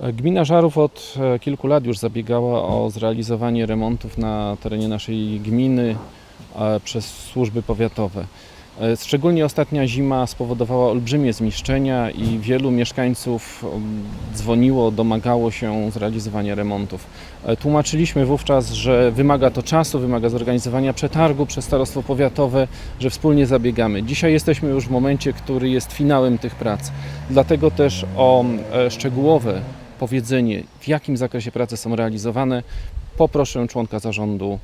Gmina Żarów od e, kilku lat już zabiegała o zrealizowanie remontów na terenie naszej gminy e, przez służby powiatowe. E, Szczególnie ostatnia zima spowodowała olbrzymie zniszczenia i wielu mieszkańców um, dzwoniło, domagało się zrealizowania remontów. Tłumaczyliśmy wówczas, że wymaga to czasu, wymaga zorganizowania przetargu przez starostwo powiatowe, że wspólnie zabiegamy. Dzisiaj jesteśmy już w momencie, który jest finałem tych prac. Dlatego też o szczegółowe powiedzenie, w jakim zakresie prace są realizowane, poproszę członka zarządu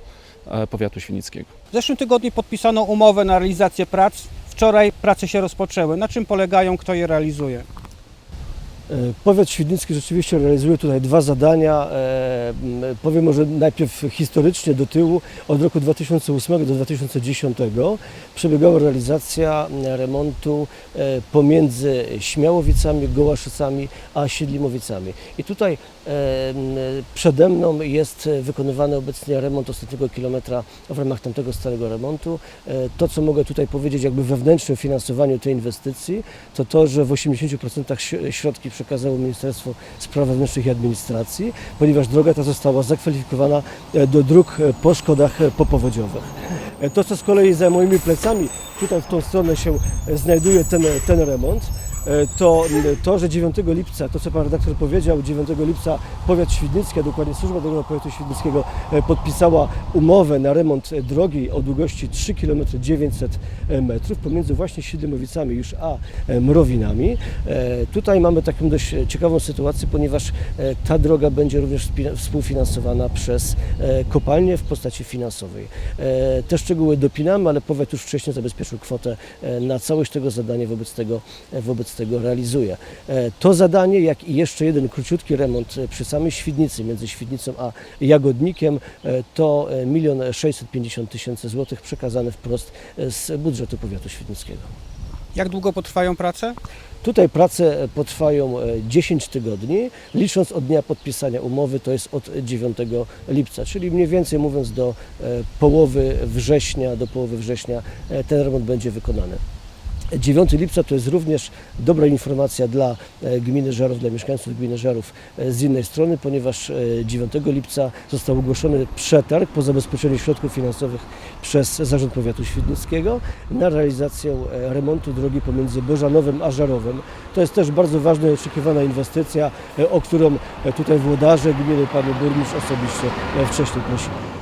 e, powiatu świnickiego. W zeszłym tygodniu podpisano umowę na realizację prac. Wczoraj prace się rozpoczęły. Na czym polegają, kto je realizuje? E, Powiat świdnicki rzeczywiście realizuje tutaj dwa zadania. E, Powiem może najpierw historycznie do tyłu. Od roku 2008 do 2010 przebiegała realizacja m, remontu e, pomiędzy Śmiałowicami, Gołaszycami a Siedlimowicami. I tutaj e, przede mną jest wykonywany obecnie remont ostatniego kilometra w ramach tamtego starego remontu. E, To, co mogę tutaj powiedzieć jakby wewnętrznym finansowaniu tej inwestycji, to to, że w 80% ś- środki przekazało Ministerstwo Spraw Wewnętrznych i Administracji, ponieważ droga ta została zakwalifikowana e, do dróg e, po szkodach e, popowodziowych. To, co z kolei za moimi plecami, tutaj w tą stronę się e, znajduje ten, ten remont, e, to to, że 9 lipca, to co pan redaktor powiedział, 9 lipca powiat świdnicki, a dokładnie służba drogowa powiatu świdnickiego e, podpisała umowę na remont drogi o długości 3 km 900 metrów pomiędzy właśnie Siedlimowicami już a Mrowinami. Tutaj mamy taką dość ciekawą sytuację, ponieważ ta droga będzie również współfinansowana przez kopalnię w postaci finansowej. Te szczegóły dopinamy, ale powiat już wcześniej zabezpieczył kwotę e, na całość tego zadania, wobec tego, e, wobec tego realizuje. E, To zadanie, jak i jeszcze jeden króciutki remont przy samej Świdnicy, między Świdnicą a Jagodnikiem, to 1 650 tysięcy złotych przekazane wprost z budżetu powiatu świdnickiego. Jak długo potrwają prace? Tutaj prace potrwają e, 10 tygodni, licząc od dnia podpisania umowy, to jest od 9 lipca, czyli mniej więcej mówiąc do e, połowy września, do połowy września e, ten remont będzie wykonany. 9 lipca to jest również dobra informacja dla e, gminy Żarów, dla mieszkańców gminy Żarów e, z innej strony, ponieważ e, 9 lipca został ogłoszony przetarg po zabezpieczeniu środków finansowych przez Zarząd Powiatu Świdnickiego na realizację e, remontu drogi pomiędzy Bożanowem a Żarowem. To jest też bardzo ważna i oczekiwana inwestycja, e, o którą e, tutaj włodarze gminy, pan burmistrz osobiście e, wcześniej prosili.